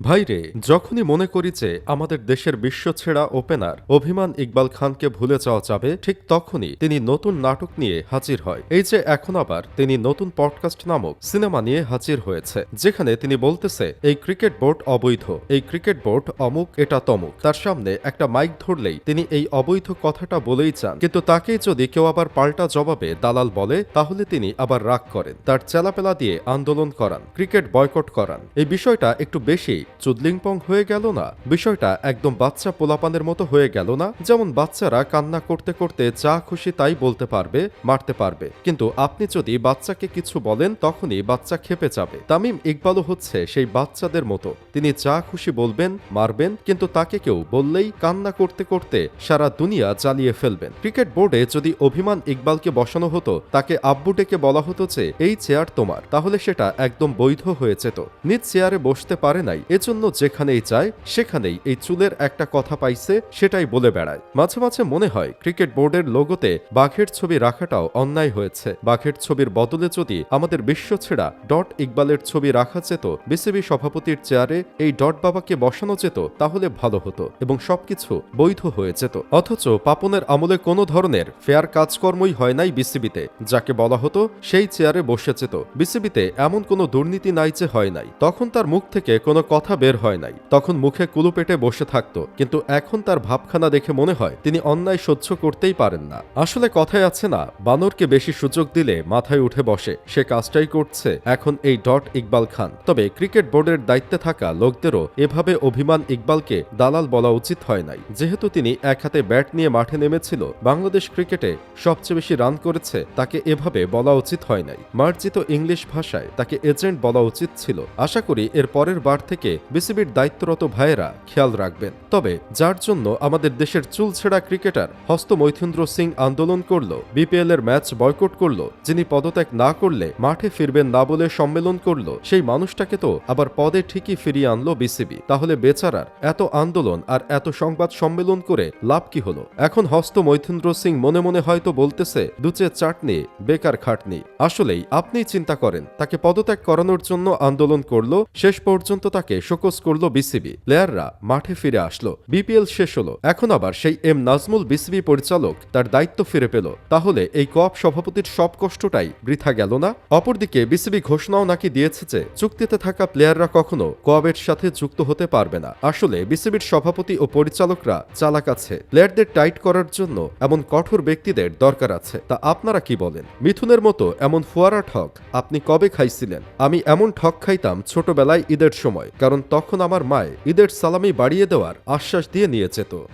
ভাইরে যখনই মনে করি যে আমাদের দেশের বিশ্ব বিশ্বছেড়া ওপেনার অভিমান ইকবাল খানকে ভুলে যাওয়া যাবে, ঠিক তখনই তিনি নতুন নাটক নিয়ে হাজির হয়। এই যে এখন আবার তিনি নতুন পডকাস্ট নামক সিনেমা নিয়ে হাজির হয়েছে, যেখানে তিনি বলতেছে, এই ক্রিকেট বোর্ড অবৈধ, এই ক্রিকেট বোর্ড অমুক, এটা তমুক। তার সামনে একটা মাইক ধরলেই তিনি এই অবৈধ কথাটা বলেই চান কিন্তু তাকেই যদি কেউ আবার পাল্টা জবাবে দালাল বলে, তাহলে তিনি আবার রাগ করেন। তার চেলাপেলা দিয়ে আন্দোলন করান, ক্রিকেট বয়কট করান। এই বিষয়টা একটু বেশি চুদলিংপং হয়ে গেল না। বিষয়টা একদম বাচ্চা পোলাপানের মতো হয়ে গেল না, যেমন বাচ্চারা কান্না করতে করতে যা খুশি তাই বলতে পারবে, মারতে পারবে। কিন্তু আপনি যদি বাচ্চাকে কিছু বলেন, তখনই বাচ্চা খেপে যাবে। তামিম ইকবালও হচ্ছে সেই বাচ্চাদের মতো। তিনি যা খুশি বলবেন, মারবেন, কিন্তু তাকে কেউ বললেই কান্না করতে করতে সারা দুনিয়া জ্বালিয়ে ফেলবেন। ক্রিকেট বোর্ডে যদি অভিমান ইকবালকে বসানো হতো, তাকে আব্বু ডেকে বলা হতো যে, এই চেয়ার তোমার। তাহলে সেটা একদম বৈধ হয়ে যেত। নিজ চেয়ারে বসতে পারে নাই। এজন্য যেখানেই যায়, সেখানেই এই চুলের একটা কথা পাইছে, সেটাই বলে বেড়ায়। মাঝে মাঝে মনে হয় ক্রিকেট বোর্ডের লোগোতে বাঘের ছবি রাখাটাও অন্যায় হয়েছে। বাঘের ছবির বদলে যদি আমাদের বিশ্ব ছেড়া ডট ইকবালের ছবি রাখা যেত, বিসিবি সভাপতির চেয়ারে এই ডট বাবাকে বসানো যেত, তাহলে ভালো হতো এবং সবকিছু বৈধ হয়ে যেত। অথচ পাপনের আমলে কোনো ধরনের ফেয়ার কাজকর্মই হয় নাই বিসিবিতে। যাকে বলা হতো, সেই চেয়ারে বসে যেত। বিসিবিতে এমন কোনো দুর্নীতি নাই যে হয় নাই। তখন তার মুখ থেকে কোনো কথা বের হয় নাই। তখন মুখে কুলু পেটে বসে থাকত, কিন্তু এখন তার ভাবখানা দেখে মনে হয় তিনি অন্যায় সহ্য করতেই পারেন না। আসলে কথায় আছে না, বানরকে বেশি সুযোগ দিলে মাথায় উঠে বসে, সে কাজটাই করছে এখন এই ডট ইকবাল খান। তবে ক্রিকেট বোর্ডের দায়িত্বে থাকা লোকদেরও এভাবে অভিমান ইকবালকে দালাল বলা উচিত হয় নাই। যেহেতু তিনি এক হাতে ব্যাট নিয়ে মাঠে নেমেছিল, বাংলাদেশ ক্রিকেটে সবচেয়ে বেশি রান করেছে তাকে এভাবে বলা উচিত হয় নাই। মার্জিত ইংলিশ ভাষায় তাকে এজেন্ট বলা উচিত ছিল। আশা করি এর পরের বার থেকে বিসিবির দায়িত্বরত ভাইয়েরা খেয়াল রাখবেন। তবে যার জন্য আমাদের দেশের চুলছেড়া ক্রিকেটার হস্ত মৈথুন্দ্র সিং আন্দোলন করল বিপিএল এর ম্যাচ বয়কট করল, যিনি পদত্যাগ না করলে মাঠে ফিরবেন না বলে সম্মেলন করল, সেই মানুষটাকে তো আবার পদে ঠিকই ফিরিয়ে আনলো বিসিবি। তাহলে বেচারার এত আন্দোলন আর এত সংবাদ সম্মেলন করে লাভ কি হলো? এখন হস্ত মৈথুন্দ্র সিং মনে মনে হয়তো বলতেছে, দুচে চাটনি, বেকার খাটনি। আসলেই আপনিই চিন্তা করেন, তাকে পদত্যাগ করানোর জন্য আন্দোলন করল, শেষ পর্যন্ত তাকে শোকস করল বিসিবি। প্লেয়াররা মাঠে ফিরে আসলো। বিপিএল শেষ হলো। এখন আবার সেই এম নাজমুল বিসিবি পরিচালক তার দায়িত্ব ফিরে পেল। তাহলে এই কোঅপ সভাপতির সব কষ্টটাই বৃথা গেল না? অপরদিকে বিসিবি ঘোষণাও নাকি দিয়েছে যে চুক্তিতে থাকা প্লেয়াররা কখনো কোঅবের সাথে যুক্ত হতে পারবে না। আসলে বিসিবির সভাপতি ও পরিচালকরা চালাক আছে। প্লেয়ারদের টাইট করার জন্য এমন কঠোর ব্যক্তিদের দরকার আছে। তা আপনারা কি বলেন? মিথুনের মতো এমন ফোয়ারা ঠক আপনি কবে খাইছিলেন? আমি এমন ঠক খাইতাম ছোটবেলায় ঈদের সময়। কারণ তখন আমার মায় ঈদের সালামি বাড়িয়ে দেওয়ার আশ্বাস দিয়ে নিয়ে যেত